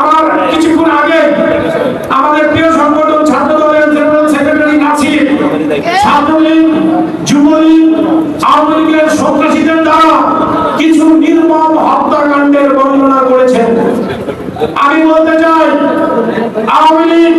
আমার কিছুক্ষণ আগে আমাদের প্রিয় সংগঠন ছাত্র দলের জেনারেল সেক্রেটারি নাসির ছাত্রলীগ আওয়ামী লীগের সন্ত্রাসীদের দ্বারা কিছু হত্যাকাণ্ডের বর্ণনা করেছেন। আমি বলতে চাই, আওয়ামী লীগ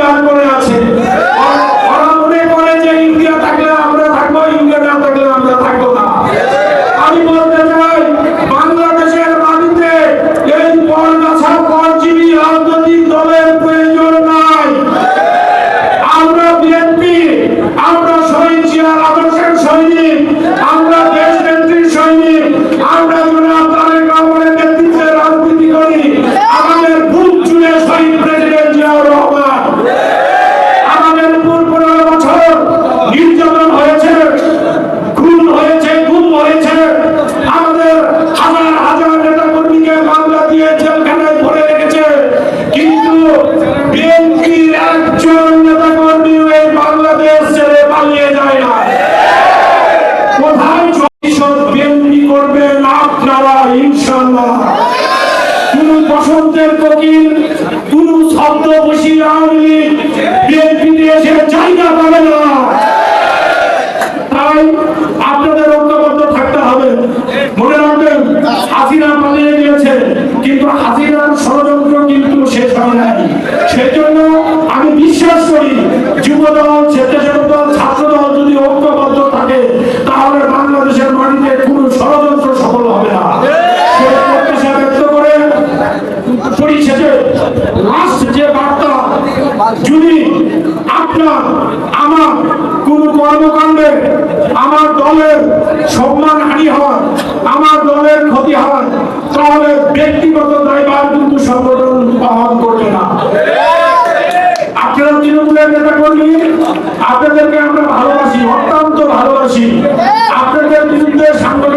দান করে বসির আওয়ামী লীগ কোন কর্মকাণ্ডে আমার দলের সম্মান হানি হয় আমার দলের ক্ষতি হয় তাহলে ব্যক্তিগত দায়ভার কিন্তু সংগঠন বহন করবে না। আপনারা তৃণমূলের নেতা কর্মী আপনাদেরকে আমরা ভালোবাসি, অত্যন্ত ভালোবাসি। আপনাদের বিরুদ্ধে সাংবাদিক